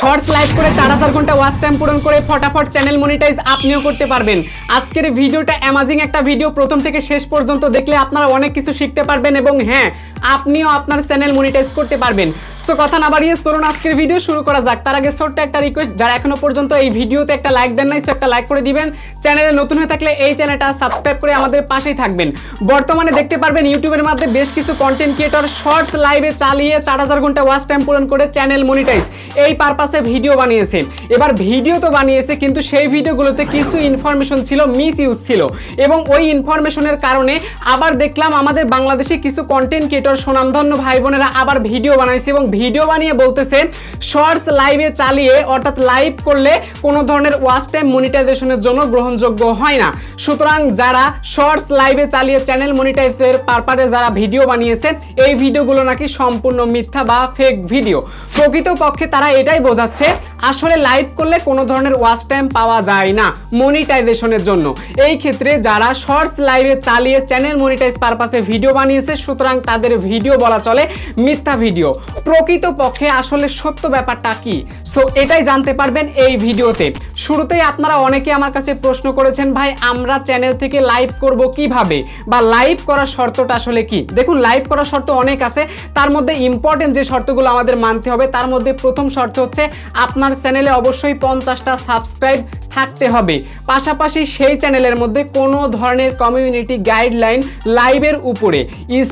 Shorts live করে চার হাজার ঘণ্টা ওয়াচ টাইম পূরণ করে ফটাফট চ্যানেল মনিটাইজ আপনিও করতে পারবেন। আজকের ভিডিওটা অ্যামাজিং একটা ভিডিও প্রথম থেকে শেষ পর্যন্ত দেখলে আপনারা অনেক কিছু শিখতে পারবেন এবং হ্যাঁ আপনিও আপনার চ্যানেল মনিটাইজ করতে পারবেন। সো কথা না বাড়িয়ে চলুন আজকের ভিডিও শুরু করা যাক। তার আগে ছোট্ট একটা রিকোয়েস্ট যারা এখনও পর্যন্ত এই ভিডিওতে একটা লাইক দেন নাই, সো একটা লাইক করে দিবেন। চ্যানেলে নতুন হয়ে থাকলে এই চ্যানেলটা সাবস্ক্রাইব করে আমাদের পাশেই থাকবেন। বর্তমানে দেখতে পারবেন ইউটিউবের মধ্যে বেশ কিছু কন্টেন্ট ক্রিয়েটর শর্টস লাইভে চালিয়ে চার হাজার ঘণ্টা ওয়াচ টাইম পূরণ করে চ্যানেল মনিটাইজ এই পারপাসে ভিডিও বানিয়েছে। এবার ভিডিও তো বানিয়েছে, কিন্তু সেই ভিডিওগুলোতে কিছু ইনফরমেশন ছিল মিস ইউজ ছিল। এবং ওই ইনফরমেশনের কারণে আবার দেখলাম আমাদের বাংলাদেশে কিছু কন্টেন্ট ক্রিয়েটর সুনামধন্য ভাই বোনেরা আবার ভিডিও বানাইছে এবং ভিডিও বানিয়ে বলতেছেন শর্টস লাইভে চালিয়ে অর্থাৎ লাইভ করলে কোনো ধরনের ওয়াচ টাইম মনিটাইজেশনের জন্য গ্রহণযোগ্য হয় না। সুতরাং যারা শর্টস লাইভে চালিয়ে চ্যানেল মনিটাইজের পারপারে যারা ভিডিও বানিয়েছে এই ভিডিওগুলো নাকি সম্পূর্ণ মিথ্যা বা ফেক ভিডিও প্রকৃতপক্ষে তারা এটাই বোঝাচ্ছে আসলে লাইভ করলে কোনো ধরনের ওয়াচ টাইম পাওয়া যায় না মনিটাইজেশনের জন্য। এই ক্ষেত্রে যারা শর্টস লাইভে চালিয়ে চ্যানেল মনিটাইজ পারপাসে ভিডিও বানিয়েছে, সুতরাং তাদের ভিডিও বলা চলে মিথ্যা ভিডিও প্রকৃতপক্ষে আসলে সত্য ব্যাপারটা কি? সো এটাই জানতে পারবেন এই ভিডিওতে শুরুতেই আপনারা অনেকে আমার কাছে প্রশ্ন করেছেন, ভাই, আমরা চ্যানেল থেকে লাইভ করব কীভাবে? বা লাইভ করার শর্তটা আসলে কি? দেখুন লাইভ করার শর্ত অনেক আছে। তার মধ্যে ইম্পর্টেন্ট যে শর্তগুলো আমাদের মানতে হবে, তার মধ্যে প্রথম শর্ত হচ্ছে আপনার চ্যানেলে অবশ্যই পঞ্চাশটা সাবস্ক্রাইব থাকতে হবে। পাশাপাশি সেই চ্যানেলের মধ্যে কোনো ধরনের কমিউনিটি গাইডলাইন লাইভের উপরে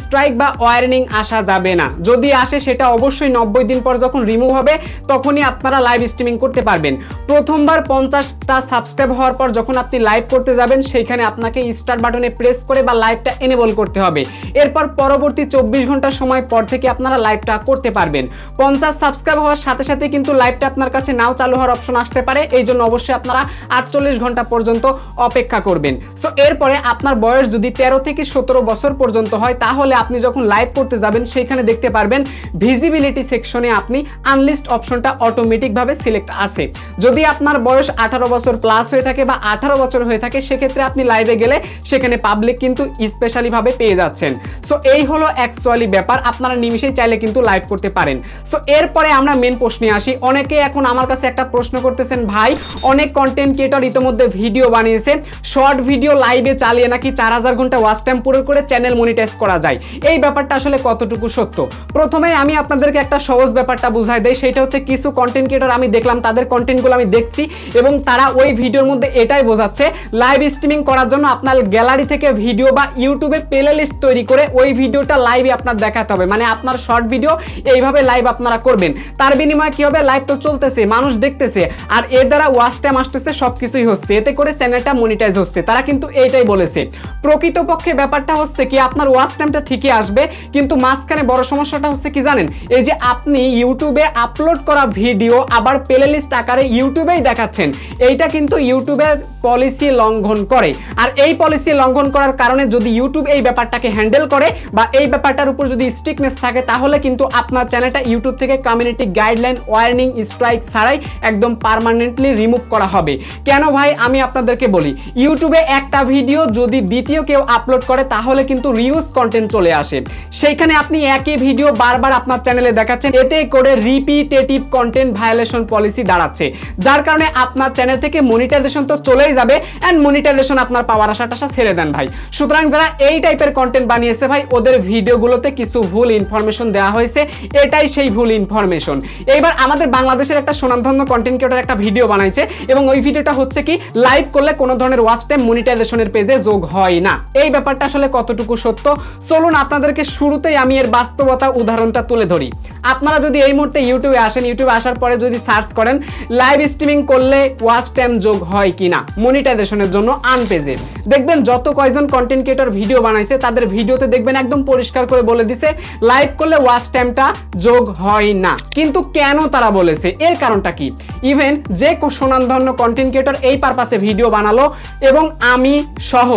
স্ট্রাইক বা ওয়ার্নিং আসা যাবে না। যদি আসে, সেটা অবশ্যই নব্বই দিন পর যখন রিমুভ হবে, তখনই আপনারা লাইভ স্ট্রিমিং করতে পারবেন। প্রথমবার পঞ্চাশটা সাবস্ক্রাইব হওয়ার পর যখন আপনি লাইভ করতে যাবেন সেইখানে আপনাকে স্টার্ট বাটনে প্রেস করে বা লাইভটা এনেবল করতে হবে। এরপর পরবর্তী চব্বিশ ঘণ্টা সময় পর থেকে আপনারা লাইভটা করতে পারবেন। পঞ্চাশ সাবস্ক্রাইব হওয়ার সাথে সাথে কিন্তু লাইভটা আপনার কাছে নাও চালু হওয়ার অপশন আসতে পারে। এই জন্য অবশ্যই আপনারা আটচল্লিশ ঘণ্টা পর্যন্ত অপেক্ষা করবেন। সো এরপরে আপনার বয়স যদি তেরো থেকে সতেরো বছর পর্যন্ত হয়, তাহলে আপনি যখন লাইভ করতে যাবেন, সেইখানে দেখতে পারবেন ভিজিবিলিটি সেকশনে আপনি আনলিস্ট অপশনটা অটোমেটিকভাবে সিলেক্ট আছে। যদি আপনার বয়স আঠারো বছর প্লাস হয়ে থাকে বা আঠারো বছর হয়ে থাকে, সেক্ষেত্রে আপনি লাইভে গেলে সেখানে পাবলিক কিন্তু স্পেশালিভাবে পেয়ে যাচ্ছেন। সো এই হলো অ্যাকচুয়ালি ব্যাপার। আপনারা নিমিশেই চাইলে কিন্তু লাইভ করতে পারেন। সো এরপরে আমরা মেন প্রশ্নে আসি। অনেকে এখন আমার কাছে একটা প্রশ্ন করতেছেন, ভাই, অনেক কন্টেন্ট ক্রিয়েটর ইতিমধ্যে ভিডিও বানিয়েছে। শর্ট ভিডিও লাইভে চালিয়ে নাকি চার হাজার ঘণ্টা ওয়াচ টাইম পুরো করে চ্যানেল মনিটাইজ করা যায়? এই ব্যাপারটা আসলে কতটুকু সত্য? প্রথমে আমি আপনাদেরকে একটা সহজ ব্যাপারটা বুঝাই দেই, সেটা হচ্ছে কিছু কন্টেন্ট ক্রিয়েটর আমি দেখলাম, তাদের কন্টেন্টগুলো আমি দেখছি এবং তারা ওই ভিডিওর মধ্যে এটাই বোঝাচ্ছে লাইভ স্ট্রিমিং করার জন্য আপনার গ্যালারি থেকে ভিডিও বা ইউটিউবে প্লে লিস্ট তৈরি করে ওই ভিডিওটা লাইভে আপনার দেখাতে হবে। মানে আপনার শর্ট ভিডিও এইভাবে লাইভ আপনারা করবেন। তার বিনিময়ে কি হবে? লাইভ তো চলতেছে। মানুষ দেখতেছে, আর এর দ্বারা ওয়াচ টাইম আসতেছে সব কিছুই হচ্ছে। এতে করে চ্যানেলটা মনিটাইজ হচ্ছে। তারা কিন্তু এইটাই বলেছে। প্রকৃতপক্ষে ব্যাপারটা হচ্ছে কি, আপনার ওয়াচ টাইমটা ঠিকই আসবে, কিন্তু মাঝখানে বড় সমস্যাটা হচ্ছে কি জানেন? এই যে আপনি ইউটিউবে আপলোড করা ভিডিও আবার প্লে লিস্ট আকারে ইউটিউবেই দেখাচ্ছেন, এইটা কিন্তু ইউটিউবের পলিসি লঙ্ঘন করে। আর এই পলিসি লঙ্ঘন করার কারণে যদি ইউটিউব এই ব্যাপারটাকে হ্যান্ডেল করে বা এই ব্যাপারটার উপর যদি স্ট্রিকনেস থাকে, তাহলে কিন্তু আপনার চ্যানেলটা ইউটিউব থেকে কমিউনিটি গাইডলাইন ওয়ার্নিং স্ট্রাইক ছাড়াই একদম পারমানেন্টলি রিমুভ করা হবে। কেন ভাই? আমি আপনাদেরকে বলি ইউটিউবে একটা ভিডিও যদি দ্বিতীয় কেউ আপলোড করে, তাহলে কিন্তু রিউজ কন্টেন্ট চলে আসে। সেইখানে আপনি একই ভিডিও বারবার আপনার চ্যানেলে দেখাচ্ছেন, এতে করে রিপিটেটিভ কন্টেন্ট ভায়োলেশন পলিসি দাঁড়াচ্ছে। যার কারণে আপনার চ্যানেল থেকে মনিটাইজেশন তো চলেই যাবে অ্যান্ড মনিটাইজেশন আপনার পাওয়ার আশা টাশা ছেড়ে দেন ভাই। সুতরাং যারা এই টাইপের কন্টেন্ট বানিয়েছে ভাই, ওদের ভিডিওগুলোতে কিছু ভুল ইনফরমেশন দেওয়া হয়েছে, এটাই সেই ভুল ইনফরমেশন এইবার আমাদের বাংলাদেশের একটা সুনামধন্য কন্টেন্ট ক্রিয়েটর একটা ভিডিও বানাইছে এবং ওই ভিডিওটা হচ্ছে কি লাইভ করলে কোনো ধরনের ওয়াচ টাইম মনিটাইজেশনের পেজে যোগ হয় না। এই ব্যাপারটা আসলে কতটুকু সত্য? চলুন আপনাদেরকে শুরুতেই আমি এর বাস্তবতা উদাহরণটা তুলে ধরি। আপনারা যদি এই মুহূর্তে ইউটিউবে আসেন ইউটিউবে আসার পরে যদি সার্চ করেন লাইভ স্ট্রিমিং করলে ওয়াচ টাইম যোগ হয় কিনা মনিটাইজেশনের জন্য আন পেজে দেখবেন যত কয়জন কন্টেন্ট ক্রিয়েটর ভিডিও বানাইছে, তাদের ভিডিওতে দেখবেন একদম পরিষ্কার করে বলে দিছে লাইভ করলে ওয়াচ টাইমটা যোগ হয় না। কিন্তু কেন তারা বলেছে? এর কারণটা কি? ইভেন যে সুনামধন্য কন্টেন্ট ক্রিয়েটর এই পারপাসে ভিডিও বানালো এবং আমি সহ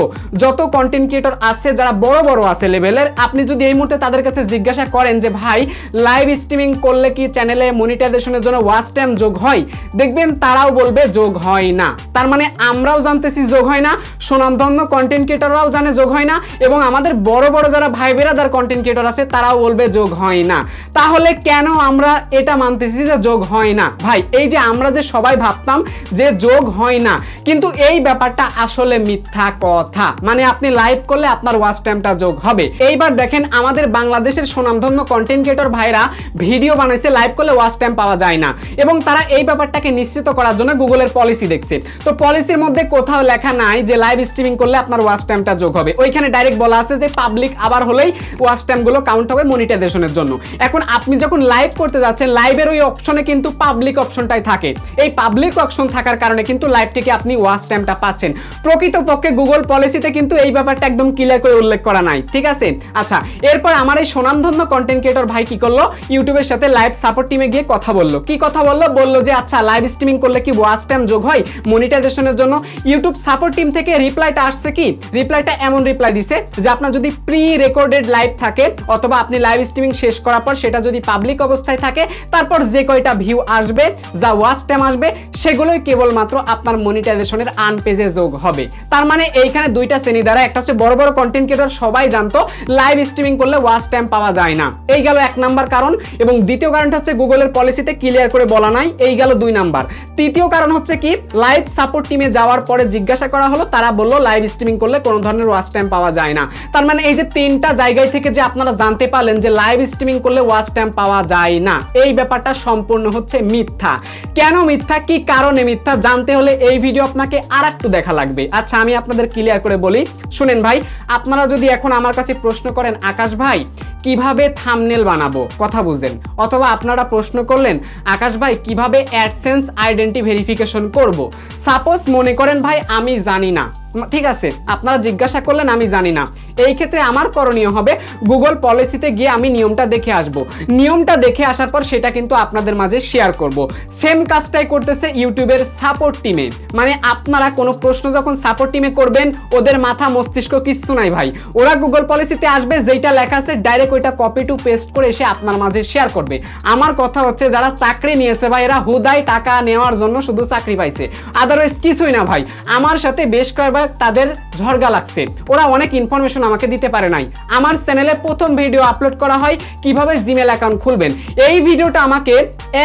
যত কন্টেন্ট ক্রিয়েটর আছে, যারা বড় বড় আছে লেভেলের আপনি যদি এই মুহূর্তে তাদের কাছে জিজ্ঞাসা করেন যে, ভাই লাইভ স্ট্রিমিং করলে কি চ্যানেলে মনিটাইজেশনের জন্য ওয়াচ টাইম যোগ হয়? দেখবেন তারাও বলবে, যোগ হয় না। তার মানে আমরাও জানতেছি যোগ হয় না সুনামধন্য কন্টেন্ট ক্রিয়েটররাও জানে যোগ হয় না, এবং আমাদের বড় বড় যারা ভাই বেরাদার কন্টেন্ট ক্রিয়েটর আছে, তারাও বলবে যোগ হয় না। তাহলে কেন আমরা এটা মানতেছি যে যোগ হয় না? ভাই, এই যে আমরা যে সবাই ভাবতাম যে যোগ হয় না, কিন্তু এই ব্যাপারটা আসলে মিথ্যা কথা। মানে আপনি লাইভ করলে আপনার ওয়াচ টাইমটা যোগ হবে। এইবার দেখেন আমাদের বাংলাদেশের সুনামধন্য কন্টেন্ট ক্রিয়েটর ভাইরা ভিডিও বানাইছে লাইভ করলে ওয়াচ টাইম পাওয়া যায় না। এবং তারা এই ব্যাপারটাকে নিশ্চিত করার জন্য গুগলের পলিসি দেখছে। তো পলিসির মধ্যে কোথাও লেখা নাই যে লাইভ স্ট্রিমিং করলে আপনার ওয়াচ টাইমটা যোগ হবে। ওইখানে ডাইরেক্ট বলা আছে যে পাবলিক আবার হলেই ওয়াচ টাইমগুলো কাউন্ট হবে মনিটাইজেশনের জন্য। এখন আপনি যখন লাইভ করতে যাচ্ছেন লাইভের ওই অপশনে কিন্তু পাবলিক অপশনটাই থাকে। এই পাবলিক অপশন থাকার কারণে কিন্তু লাইভ থেকে আপনি ওয়াচ টাইমটা পাচ্ছেন। প্রকৃতপক্ষে গুগল পলিসিতে কিন্তু এই ব্যাপারটা একদম ক্লিয়ার করে উল্লেখ করা নাই, ঠিক আছে? আচ্ছা এরপর আমার এই সুনামধন্য কন্টেন্ট ক্রিয়েটর ভাই কি করল? ইউটিউবের সাথে লাইভ সাপোর্ট টিমে গিয়ে কথা বলল। কি কথা বলল? বলল যে আচ্ছা লাইভ স্ট্রিমিং করলে কি ওয়াচ টাইম যোগ হয় মনিটাইজেশনের জন্য? ইউটিউব সাপোর্ট টিম থেকে রিপ্লাইটা আসছে কি? রিপ্লাইটা এমন রিপ্লাই দিছে যে, আপনার যদি প্রি রেকর্ডেড লাইভ থাকে অথবা আপনি লাইভ স্ট্রিমিং শেষ করার পর সেটা যদি পাবলিক অবস্থায় থাকে, তারপর যে কয়টা ভিউ আসবে যা ওয়াচ টাইম আসবে, সেগুলোই কেবলমাত্র আপনার মনিটাইজেশনের আন পেজে যোগ হবে। তার মানে এইখানে দুইটা শ্রেণি দ্বারা, একটা হচ্ছে বড় বড় কন্টেন্ট ক্রিয়েটর সবাই জানতো লাইভ স্ট্রিমিং করলে ওয়াচ টাইম পাওয়া যায় না। এই গেল এক নাম্বার কারণ, এবং দ্বিতীয় কারণটা হচ্ছে গুগলের পলিসিতে ক্লিয়ার করে বলা নাই, এই গেল দুই নাম্বার। তৃতীয় কারণ হচ্ছে কি লাইভ সাপোর্ট টিমে যাওয়ার পরে জিজ্ঞাসা করা হলো, তারা বলল লাইভ স্ট্রিমিং করলে কোনো ধরনের ওয়াচ টাইম পাওয়া যায় না। তার মানে এই যে তিনটা জায়গায় থেকে যে আপনারা জানতে পারলেন যে লাইভ স্ট্রিমিং করলে ওয়াচ টাইম পাওয়া যায় না, এই ব্যাপারটা সম্পূর্ণ হচ্ছে মিথ্যা। কেন মিথ্যা? কি কারণে মিথ্যা? জানতে হলে এই ভিডিও আপনাকে আর একটু দেখা লাগবে। আচ্ছা আমি আপনাদের ক্লিয়ার করে বলি। শুনেন ভাই, আপনারা যদি এখন আমার কাছে প্রশ্ন করেন, আকাশ ভাই, কীভাবে থামনেল বানাবো? কথা বুঝেন। অথবা আপনারা প্রশ্ন করলেন, আকাশ ভাই, কীভাবে অ্যাডসেন্স আইডেন্টি ভেরিফিকেশন করব? সাপোজ মনে করেন, ভাই, আমি জানি না। ঠিক আছে, আপনারা জিজ্ঞাসা করলেন, আমি জানি না। এই ক্ষেত্রে আমার করণীয় হবে গুগল পলিসিতে গিয়ে আমি নিয়মটা দেখে আসব। নিয়মটা দেখে আসার পর সেটা কিন্তু আপনাদের মাঝে শেয়ার করব। সেম কাজটাই করতেছে ইউটিউবের সাপোর্ট টিমে মানে আপনারা কোনো প্রশ্ন যখন সাপোর্ট টিমে করবেন, ওদের মাথা মস্তিষ্ক কিচ্ছু নাই ভাই। ওরা গুগল পলিসিতে আসবে যেটা লেখা আছে ডাইরেক্ট ওইটা কপি টু পেস্ট করে এসে আপনার মাঝে শেয়ার করবে। আমার কথা হচ্ছে, যারা চাকরি নিয়েছে ভাই, এরা হুদাই টাকা নেওয়ার জন্য শুধু চাকরি পাইছে। আদারওয়াইজ কিছুই না ভাই। আমার সাথে বেশ কয়েকবার তাদের ঝরগা লাগছে। ওরা অনেক ইনফরমেশন আমাকে দিতে পারে নাই। আমার চ্যানেলে প্রথম ভিডিও আপলোড করা হয়, কীভাবে জিমেল অ্যাকাউন্ট খুলবেন। এই ভিডিওটা আমাকে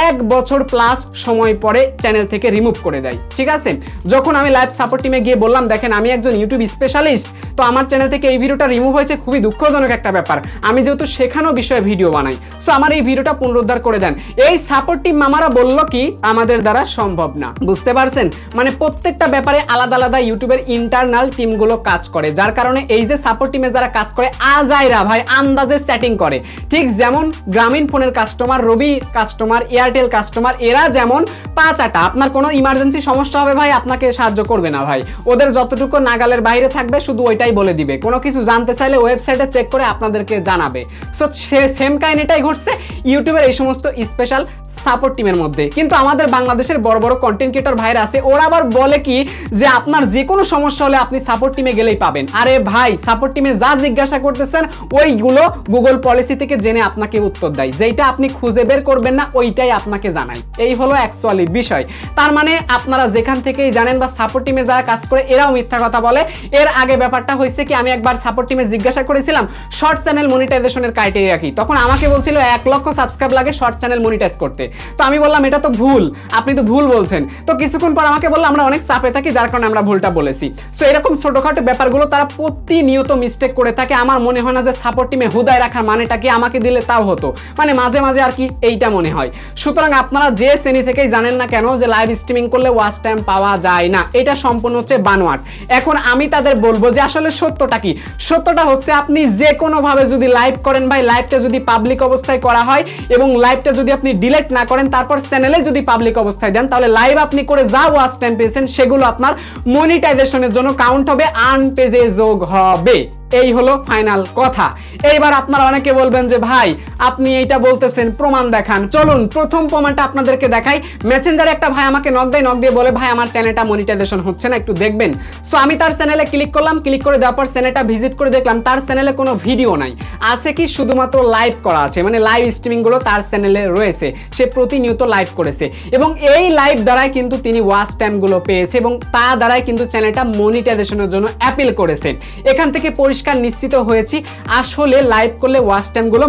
এক বছর প্লাস সময় পরে চ্যানেল থেকে রিমুভ করে দেয়। ঠিক আছে? যখন আমি লাইভ সাপোর্ট টিমে গিয়ে বললাম, দেখেন, আমি একজন ইউটিউব স্পেশালিস্ট তো আমার চ্যানেল থেকে এই ভিডিওটা রিমুভ হয়েছে, খুবই দুঃখজনক একটা ব্যাপার। আমি যেহেতু শেখানো বিষয়ে ভিডিও বানাই সো আমার এই ভিডিওটা পুনরুদ্ধার করে দেন। এই সাপোর্ট টিম মামারা বলল কি, আমাদের দ্বারা সম্ভব না। বুঝতে পারছেন? মানে প্রত্যেকটা ব্যাপারে আলাদা আলাদা ইউটিউবের ইন্টারনাল টিমগুলো কাজ করে, যার কারণে এই যে সাপোর্ট টিমে যারা কাজ করে, আজাইরা ভাই আন্দাজে সেটিং করে। ঠিক যেমন গ্রামীণ ফোনের customer Robi customer Airtel customer এরা যেমন পাঁচ আটা, আপনার কোনো ইমার্জেন্সি সমস্যা হবে ভাই, আপনাকে সাহায্য করবে না ভাই। ওদের যতটুকু নাগালের বাইরে থাকবে, শুধু ওইটাই বলে দিবে। কোনো কিছু জানতে চাইলে ওয়েবসাইটে চেক করে আপনাদেরকে জানাবে। সো সে সেম কাহিনীটাই ঘটছে ইউটিউবের এই সমস্ত স্পেশাল সাপোর্ট টিমের মধ্যে। কিন্তু আমাদের বাংলাদেশের বড় বড় কন্টেন্ট ক্রিয়েটর ভাইরা আছে, ওরা আবার বলে কি যে আপনার যে কোনো সমস্যা হলে আপনি সাপোর্ট টিমে গেলেই পাবেন। আরে ভাই সাপোর্ট টিমে যা জিজ্ঞাসা করতেছেন, ওইগুলো গুগল পলিসি থেকে জেনে আপনাকে উত্তর দেয়। যেটা আপনি খুঁজে বের করবেন না, ওইটাই আপনাকে জানাই এই হলো অ্যাকচুয়ালি বিষয়। তার মানে আপনারা যেখান থেকেই জানেন বা সাপোর্ট টিমে যারা কাজ করে, এরাও মিথ্যা কথা বলে। এর আগে ব্যাপারটা হয়েছে কি, আমি একবার সাপোর্ট টিমে জিজ্ঞাসা করেছিলাম শর্ট চ্যানেল মনিটাইজেশনের ক্রাইটেরিয়া কি? তখন আমাকে বলছিল, এক লক্ষ সাবস্ক্রাইব লাগে শর্ট চ্যানেল মনিটাইজ করতে। তো আমি বললাম, এটা তো ভুল, আপনি তো ভুল বলছেন। তো কিছুক্ষণ পর আমাকে বলল, আমরা অনেক চাপে থাকি, যার কারণে আমরা ভুলটা বলেছি। সো এরকম ছোটখাটো ব্যাপারগুলো তারা প্রতিনিয়ত মিস্টেক করে থাকে। আমার মনে হয় না যে সাপোর্ট টিমে হুদায় রাখার মানেটা কি আমাকে দিলে তাও হতো। মানে মাঝে মাঝে আর কি এইটা মনে হয়। সুতরাং আপনারা যে শ্রেণি থেকেই জানেন না কেন যে লাইভ স্ট্রিমিং করলে ওয়াচ টাইম পাওয়া যায় না। এটা সম্পূর্ণ হচ্ছে বানোয়াট। এখন আমি তাদের বলব যে আসলে সত্যটা কি? সত্যটা হচ্ছে আপনি যে কোনোভাবে যদি লাইভ করেন ভাই লাইভটা যদি পাবলিক অবস্থায় করা হয় এবং লাইভটা যদি আপনি ডিলেট না করেন, তারপর চ্যানেলে যদি পাবলিক অবস্থায় দেন, তাহলে লাইভ আপনি করে যা ওয়াচ টাইম পেয়েছেন, সেগুলো আপনার মনিটাইজেশনের জন্য কাউন্ট হবে আন পেজে যোগ হবে। এই হলো ফাইনাল কথা। এইবার আপনারা অনেকে বলবেন যে, ভাই আপনি এইটা বলতেছেন, প্রমাণ দেখান। চলুন, প্রথম প্রমাণটা আপনাদেরকে দেখাই। মেসেঞ্জারে একটা ভাই আমাকে নক দেয় নক দিয়ে বলে, ভাই, আমার চ্যানেলটা মনিটাইজেশন হচ্ছে না, একটু দেখবেন। সো আমি তার চ্যানেলে ক্লিক করলাম ক্লিক করে দেওয়ার পর চ্যানেলটা ভিজিট করে দেখলাম, তার চ্যানেলে কোনো ভিডিও নাই। আছে কি? শুধুমাত্র লাইভ করা আছে মানে লাইভ স্ট্রিমিংগুলো তার চ্যানেলে রয়েছে। সে প্রতিনিয়ত লাইভ করেছে। এবং এই লাইভ দ্বারাই কিন্তু তিনি ওয়াচ টাইমগুলো পেয়েছে এবং তা দ্বারাই কিন্তু চ্যানেলটা মনিটাইজেশনের জন্য অ্যাপিল করেছে। এখান থেকে পরিষ্কার নিশ্চিত হয়েছি, আসলে লাইভ করলে ওয়াচ টাইমগুলো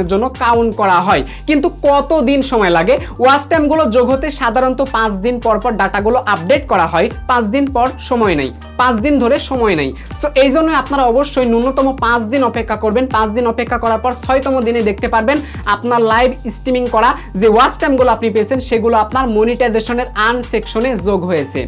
মনিটাইজেশনের জন্য কাউন্ট করা হয়। কিন্তু কত দিন সময় লাগে? ওয়াচ টাইমগুলো যোগ হতে সাধারণত পাঁচ দিন পর পর ডাটাগুলো আপডেট করা হয়। পাঁচ দিন পর সময় নেই। পাঁচ দিন ধরে সময় নেই। সো এই জন্য আপনারা অবশ্যই ন্যূনতম পাঁচ দিন অপেক্ষা করবেন। পাঁচ দিন অপেক্ষা করার পর ছয়তম দিনে দেখতে পারবেন আপনার লাইভ স্ট্রিমিং করা যে ওয়াচ টাইমগুলো আপনি পেয়েছেন, সেগুলো আপনার মনিটাইজেশনের আন সেকশনে যোগ হয়েছে।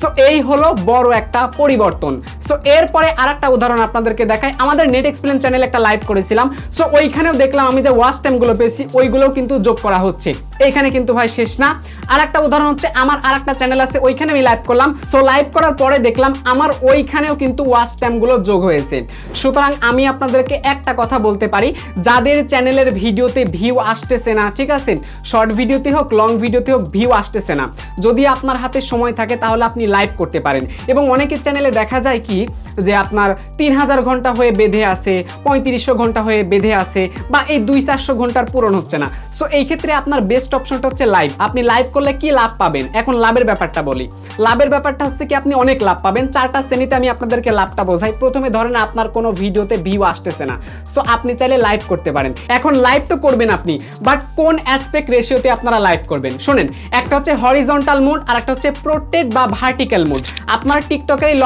সো এই হলো বড় একটা পরিবর্তন। সো এরপরে আরেকটা উদাহরণ আপনাদেরকে দেখাই। আমাদের নেট এক্সপ্লেন চ্যানেলে একটা লাইভ করেছিলাম। সো ওইখানেও দেখলাম আমি যে ওয়াচ টাইমগুলো পেয়েছি, ওইগুলোও কিন্তু যোগ করা হচ্ছে। এইখানে কিন্তু ভাই শেষ না। আর একটা উদাহরণ হচ্ছে, আমার আর একটা চ্যানেল আছে, ওইখানে আমি লাইভ করলাম। সো লাইভ করার পরে দেখলাম, আমার ওইখানেও কিন্তু ওয়াচ টাইমগুলো যোগ হয়েছে। সুতরাং আমি আপনাদেরকে একটা কথা বলতে পারি, যাদের চ্যানেলের ভিডিওতে ভিউ আসতেছে না, ঠিক আছে? শর্ট ভিডিওতে হোক লং ভিডিওতে হোক ভিউ আসতেছে না। যদি আপনার হাতে সময় থাকে, তাহলে আপনি লাইভ করতে পারেন। এবং অনেকের চ্যানেলে দেখা যায় কি, যে আপনার তিন হাজার ঘণ্টা হয়ে বেঁধে আছে, পঁয়ত্রিশশো ঘণ্টা হয়ে বেঁধে আছে, বা এই দুই চারশো ঘণ্টার পূরণ হচ্ছে না। সো এই ক্ষেত্রে আপনার বেস্ট অপশনটা হচ্ছে লাইভ আপনি লাইভ করলে কি লাভ পাবেন? এখন লাভের ব্যাপারটা বলি। লাভের ব্যাপারটা হচ্ছে কি, আপনি অনেক লাভ পাবেন। চারটা শ্রেণীতে আমি আপনাদেরকে লাভটা বোঝাই। প্রথমে ধরেন আপনার কোনো ভিডিওতে ভিউ আসতেছে না। সো আপনি চাইলে লাইভ করতে পারেন। এখন লাইভ তো করবেন আপনি বাট কোন অ্যাসপেক্ট রেশিওতে আপনারা লাইভ করবেন? শোনেন, একটা হচ্ছে হরিজন্টাল মুড আর একটা হচ্ছে প্রোটেড বা ভার্টিক্যাল মুড আপনার টিকটকের এই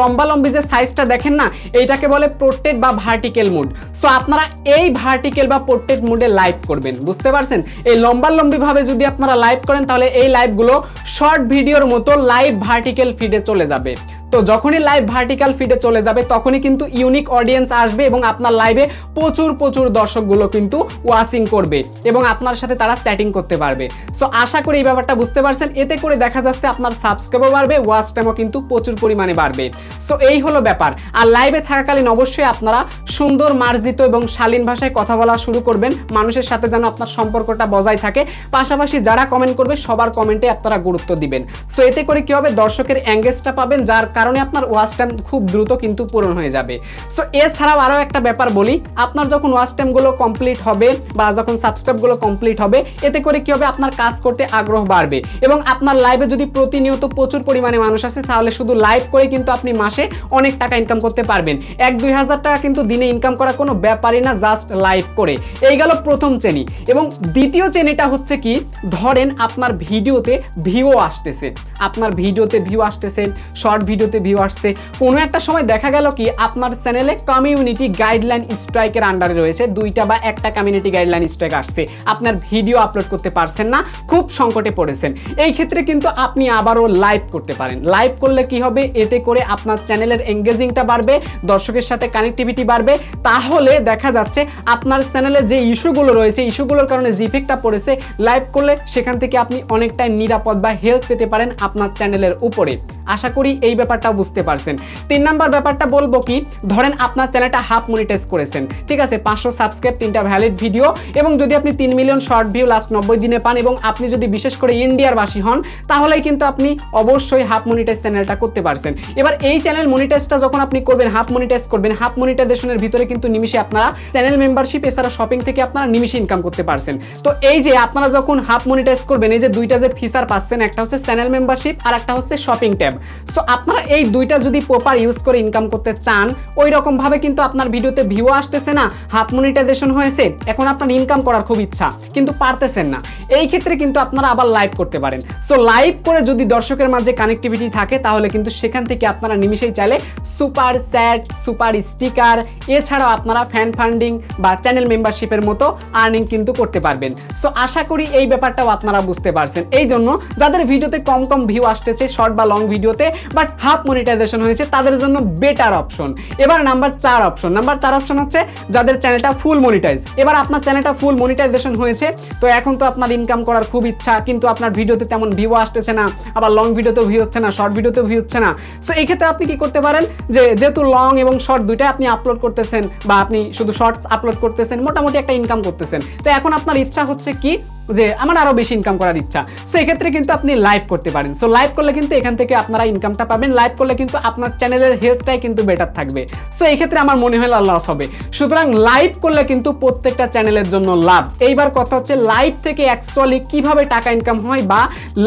লম্বা লম্বি যে সাইজটা দেখেন না, এইটাকে বলে প্রোটেড বা ভার্টিক্যাল মুড সো আপনারা এই ভার্টিক্যাল বা প্রোটেড মুডে লাইভ করবেন, বুঝতে পারছেন? এই লম্বা লম্বি ভাবে যদি আপনারা লাইভ করেন, তাহলে এই লাইভগুলো শর্ট ভিডিওর মতো লাইভ ভার্টিক্যাল ফিডে চলে যাবে। তো যখনই লাইভ ভার্টিক্যাল ফিডে চলে যাবে, তখনই কিন্তু ইউনিক অডিয়েন্স আসবে এবং আপনার লাইভে প্রচুর প্রচুর দর্শকগুলো কিন্তু ওয়াচিং করবে এবং আপনার সাথে তারা চ্যাটিং করতে পারবে। সো আশা করি এই ব্যাপারটা বুঝতে পারছেন। এতে করে দেখা যাচ্ছে আপনার সাবস্ক্রাইবও বাড়বে ওয়াচ টাইমও কিন্তু প্রচুর পরিমাণে বাড়বে। সো এই হলো ব্যাপার। আর লাইভে থাকাকালীন অবশ্যই আপনারা সুন্দর, মার্জিত এবং শালীন ভাষায় কথা বলা শুরু করবেন। মানুষের সাথে যেন আপনার সম্পর্কটা বজায় থাকে। পাশাপাশি যারা কমেন্ট করবে, সবার কমেন্টে আপনারা গুরুত্ব দিবেন। সো এতে করে কি হবে? দর্শকের অ্যাঙ্গেজটা পাবেন, যার কারণে আপনার ওয়াচ টাইম খুব দ্রুত কিন্তু পূরণ হয়ে যাবে। সো এছাড়াও আরও একটা ব্যাপার বলি, আপনার যখন ওয়াচ টাইমগুলো কমপ্লিট হবে বা যখন সাবস্ক্রাইবগুলো কমপ্লিট হবে, এতে করে কি হবে? আপনার কাজ করতে আগ্রহ বাড়বে এবং আপনার লাইভে যদি প্রতিনিয়ত প্রচুর পরিমাণে মানুষ আসে, তাহলে শুধু লাইভ করে কিন্তু আপনি মাসে অনেক টাকা ইনকাম করতে পারবেন। এক দুই হাজার টাকা কিন্তু দিনে ইনকাম করা কোনো ব্যাপারই না জাস্ট লাইভ করে। এই গেল প্রথম শ্রেণি এবং দ্বিতীয় শ্রেণীটা হচ্ছে কি, ধরেন আপনার ভিডিওতে ভিউ আসতেছে। আপনার ভিডিওতে ভিউ আসতেছে শর্ট ভিডিওতে ভিউ আসছে। কোনো একটা সময় দেখা গেল কি, আপনার চ্যানেলে কমিউনিটি গাইডলাইন স্ট্রাইকের আন্ডারে রয়েছে। দুইটা বা একটা কমিউনিটি গাইডলাইন স্ট্রাইক আসছে। আপনার ভিডিও আপলোড করতে পারছেন না, খুব সংকটে পড়েছেন। এই ক্ষেত্রে কিন্তু আপনি আবারও লাইভ করতে পারেন। লাইভ করলে কি হবে? এতে করে আপনার চ্যানেলের এঙ্গেজিংটা বাড়বে, দর্শকের সাথে কানেক্টিভিটি বাড়বে। তাহলে দেখা যাচ্ছে, আপনার চ্যানেলে যে ইস্যুগুলো রয়েছে ইস্যুগুলোর কারণে যে ইফেক্টটা পড়েছে লাইভ করলে সেখান থেকে আপনি অনেকটাই নিরাপদ বা হেল্প পেতে পারেন আপনার চ্যানেলের উপরে। আশা করি এই ব্যাপারটা বুঝতে পারছেন। তিন নাম্বার ব্যাপারটা বলব কি, ধরেন আপনার চ্যানেলটা হাফ মনিটাইজ করেছেন, ঠিক আছে? পাঁচশো সাবস্ক্রাইব, তিনটা ভ্যালিড ভিডিও এবং যদি আপনি তিন মিলিয়ন শর্ট ভিউ লাস্ট নব্বই দিনে পান এবং আপনি যদি বিশেষ করে ইন্ডিয়ার বাসী হন, তাহলেই কিন্তু আপনি অবশ্যই হাফ মনিটাইজ চ্যানেলটা করতে পারছেন। এবার এই চ্যানেল মনিটাইজটা যখন আপনি করবেন, হাফ মনিটাইজ করবেন, হাফ মনিটাইজেশনের ভিতরে কিন্তু নিমিশে আপনারা চ্যানেল মেম্বারশিপ এছাড়া শপিং থেকে আপনারা নিমিশে ইনকাম করতে পারছেন। তো এই যে আপনারা যখন হাফ মনিটাইজ করবেন, এই যে দুইটা যে ফিচার পাচ্ছেন, একটা হচ্ছে চ্যানেল মেম্বারশিপ আর একটা হচ্ছে শপিং ট্যাব সো আপনারা এই দুইটা যদি প্রপার ইউজ করে ইনকাম করতে চান ওই রকম ভাবে কিন্তু আপনার ভিডিওতে ভিউ আসতেছে না হাফ মনিটাইজেশন হয়েছে, এখন আপনার ইনকাম করার খুব ইচ্ছা, কিন্তু পারতেছেন না। এই ক্ষেত্রে কিন্তু আপনারা আবার লাইভ করতে পারেন। সো লাইভ করে যদি দর্শকের মাঝে কানেক্টিভিটি থাকে, তাহলে কিন্তু সেখান থেকে আপনারা নিমিশেই চাইলে সুপার স্যাট সুপার স্টিকার এছাড়াও আপনারা ফ্যান ফান্ডিং বা চ্যানেল মেম্বারশিপের মতো আর্নিং কিন্তু করতে পারবেন। সো আশা করি এই ব্যাপারটাও আপনারা বুঝতে পারছেন। এই জন্য যাদের ভিডিওতে কম কম ভিউ আসতেছে শর্ট বা লং ভিডিওতে বাট হাফ হাফ মনিটাইজেশন হয়েছে, তাদের জন্য বেটার অপশন এবার নাম্বার চার অপশন নাম্বার চার অপশন হচ্ছে যাদের চ্যানেলটা ফুল মনিটাইজ এবার আপনার চ্যানেলটা ফুল মনিটাইজেশন হয়েছে, তো এখন তো আপনার ইনকাম করার খুব ইচ্ছা, কিন্তু আপনার ভিডিওতে তেমন ভিউ আসতেছে না, আবার লং ভিডিওতেও ভিউ হচ্ছে না শর্ট ভিডিওতেও ভিউ হচ্ছে না। সো এই ক্ষেত্রে আপনি কি করতে পারেন যে, যেহেতু লং এবং শর্ট দুইটাই আপনি আপলোড করতেছেন, বা আপনি শুধু শর্টস আপলোড করতেছেন, মোটামুটি একটা ইনকাম করতেছেন। তো এখন আপনার ইচ্ছা হচ্ছে কি যে আমার আরও বেশি ইনকাম করার ইচ্ছা। সো এক্ষেত্রে কিন্তু আপনি লাইভ করতে পারেন। সো লাইভ করলে কিন্তু এখান থেকে আপনারা ইনকামটা পাবেন। লাইভ করলে কিন্তু আপনার চ্যানেলের হেলথটাই কিন্তু বেটার থাকবে। সো এই ক্ষেত্রে আমার মনে হয় লস হবে। সুতরাং লাইভ করলে কিন্তু প্রত্যেকটা চ্যানেলের জন্য লাভ। এইবার কথা হচ্ছে লাইভ থেকে অ্যাকচুয়ালি কীভাবে টাকা ইনকাম হয় বা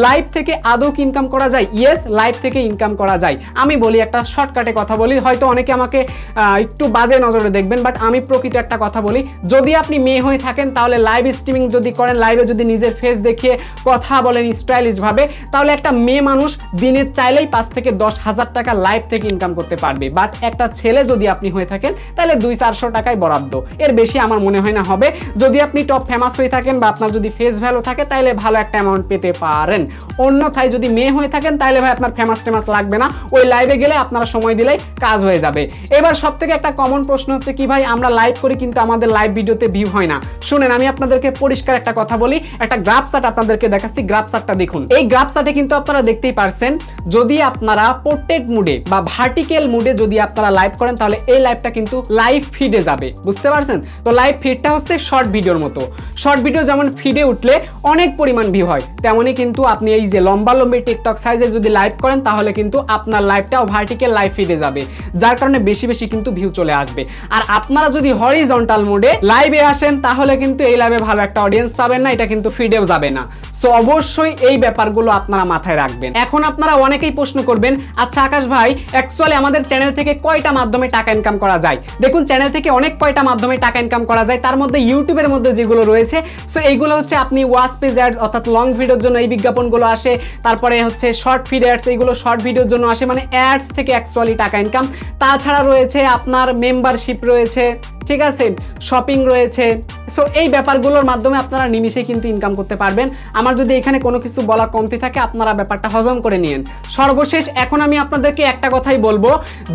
লাইভ থেকে আদৌ কি ইনকাম করা যায়? ইয়েস লাইভ থেকে ইনকাম করা যায়। আমি বলি একটা শর্টকাটে কথা বলি। হয়তো অনেকে আমাকে একটু বাজে নজরে দেখবেন বাট আমি প্রকৃত একটা কথা বলি। যদি আপনি মেয়ে হয়ে থাকেন, তাহলে লাইভ স্ট্রিমিং যদি করেন লাইভে যদি নিজের ফেস দেখিয়ে কথা বলেন স্টাইলিশ ভাবে, তাহলে একটা মেয়ে মানুষ দিনে চাইলেই পাঁচ থেকে দশ হাজার টাকা লাইভ থেকে ইনকাম করতে পারবে। বাট একটা ছেলে যদি আপনি হয়ে থাকেন, তাহলে দুই চারশো টাকায় বরাদ্দ। এর বেশি আমার মনে হয় না হবে। যদি আপনি টপ ফেমাস হয়ে থাকেন বা আপনার যদি ফেস ভ্যালু থাকে তাহলে ভালো একটা অ্যামাউন্ট পেতে পারেন। অন্যথায় যদি মেয়ে হয়ে থাকেন তাহলে ভাই আপনার ফেমাস টেমাস লাগবে না। ওই লাইভে গেলে আপনারা সময় দিলেই কাজ হয়ে যাবে। এবার সব থেকে একটা কমন প্রশ্ন হচ্ছে কি ভাই, আমরা লাইভ করি কিন্তু আমাদের লাইভ ভিডিওতে ভিউ হয় না। শুনেন, আমি আপনাদেরকে পরিষ্কার একটা কথা বলি। একটা গ্রাফ চার্ট আপনাদেরকে দেখাচ্ছি। গ্রাফ চার্টটা দেখুন। এই গ্রাফ চার্টে কিন্তু আপনারা দেখতেই পারছেন, যদি আপনারা পোর্ট্রেট মুডে বা ভার্টিক্যাল মুডে যদি আপনারা লাইভ করেন, তাহলে এই লাইভটা কিন্তু লাইভ ফিডে যাবে। বুঝতে পারছেন? তো লাইভ ফিডটা হচ্ছে শর্ট ভিডিওর মতো। শর্ট ভিডিও যেমন ফিডে উঠলে অনেক পরিমাণ ভিউ হয়, তেমনই কিন্তু আপনি এই যে লম্বা লম্বি টিকটক সাইজে যদি লাইভ করেন, তাহলে কিন্তু আপনার লাইভটাও ভার্টিক্যাল লাইভ ফিডে যাবে, যার কারণে বেশি বেশি কিন্তু ভিউ চলে আসবে। আর আপনারা যদি হরিজন্টাল মোডে লাইভে আসেন, তাহলে কিন্তু এই লাইভে ভালো একটা অডিয়েন্স পাবেন না, এটা কিন্তু ফিডেও যাবে না। সো অবশ্যই এই ব্যাপারগুলো আপনারা মাথায় রাখবেন। এখন আপনারা অনেকেই প্রশ্ন করবেন আচ্ছা আকাশ ভাই অ্যাকচুয়ালি আমাদের চ্যানেল থেকে কয়টা মাধ্যমে টাকা ইনকাম করা যায়? দেখুন চ্যানেল থেকে অনেক কয়টা মাধ্যমে টাকা ইনকাম করা যায়, তার মধ্যে ইউটিউবের মধ্যে যেগুলো রয়েছে সো এইগুলো হচ্ছে আপনি ওয়াচ পেজ অ্যাডস অর্থাৎ লং ভিডিওর জন্য এই বিজ্ঞাপনগুলো আসে, তারপরে হচ্ছে শর্ট ফিড অ্যাডস এইগুলো শর্ট ভিডিওর জন্য আসে মানে অ্যাডস থেকে অ্যাকচুয়ালি টাকা ইনকাম তাছাড়া রয়েছে আপনার মেম্বারশিপ রয়েছে ঠিক আছে? শপিং রয়েছে। সো এই ব্যাপারগুলোর মাধ্যমে আপনারা নিমিষে কিন্তু ইনকাম করতে পারবেন। আমার যদি এখানে কোনো কিছু বলা কমতি থাকে, আপনারা ব্যাপারটা হজম করে নিন সর্বশেষ, এখন আমি আপনাদেরকে একটা কথাই বলব।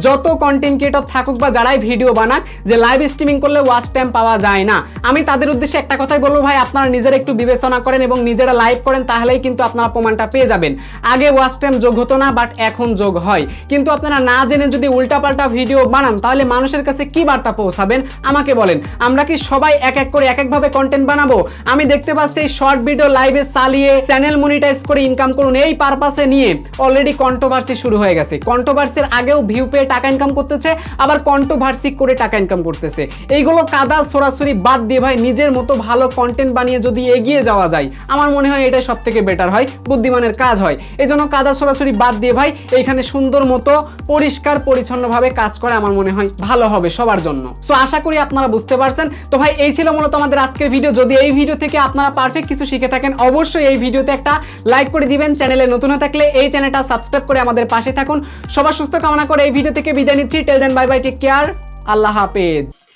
যত কন্টেন্ট ক্রিয়েটর থাকুক বা যারাই ভিডিও বানাক, যে লাইভ স্ট্রিমিং করলে ওয়াচ টাইম পাওয়া যায় না। আমি তাদের উদ্দেশ্যে একটা কথাই বলব ভাই, আপনারা নিজেরা একটু বিবেচনা করেন এবং নিজেরা লাইভ করেন, তাহলেই কিন্তু আপনারা প্রমাণটা পেয়ে যাবেন। আগে ওয়াচ টাইম যোগ হতো না বাট এখন যোগ হয়। কিন্তু আপনারা না জেনে যদি উল্টাপাল্টা ভিডিও বানান, তাহলে মানুষের কাছে কি বার্তা পৌঁছাবেন? আমাকে বলেন, আমরা কি সবাই এক এক করে এক একভাবে কন্টেন্ট বানাবো? আমি দেখতে পাচ্ছি শর্ট ভিডিও লাইভে চালিয়ে চ্যানেল মনিটাইজ করে ইনকাম করুন, এই পারপাসে নিয়ে অলরেডি কন্ট্রোভার্সি শুরু হয়ে গেছে। কন্ট্রোভার্সির আগেও ভিউ পেয়ে টাকা ইনকাম করতেছে, আবার কন্ট্রোভার্সি করে টাকা ইনকাম করতেছে। এইগুলো কাদা সরাসরি বাদ দিয়ে ভাই, নিজের মতো ভালো কন্টেন্ট বানিয়ে যদি এগিয়ে যাওয়া যায়, আমার মনে হয় এটাই সব থেকে বেটার হয়, বুদ্ধিমানের কাজ হয়। এই জন্য কাদা সরাসরি বাদ দিয়ে ভাই, এইখানে সুন্দর মতো পরিষ্কার পরিচ্ছন্নভাবে কাজ করে আমার মনে হয় ভালো হবে সবার জন্য। সো আশা করি আপনারা বুঝতে পারছেন। তো ভাই, এই ছিল মূলত আমাদের আজকের ভিডিও যদি এই ভিডিও থেকে আপনারা পারফেক্ট কিছু শিখে থাকেন, অবশ্যই এই ভিডিওতে একটা লাইক করে দিবেন। চ্যানেলে নতুন হয়ে থাকলে এই চ্যানেলটা সাবস্ক্রাইব করে আমাদের পাশে থাকুন। সবার সুস্থ কামনা করে এই ভিডিও থেকে বিদায় নিচ্ছি। Tell then bye bye take care আল্লাহ হাফেজ।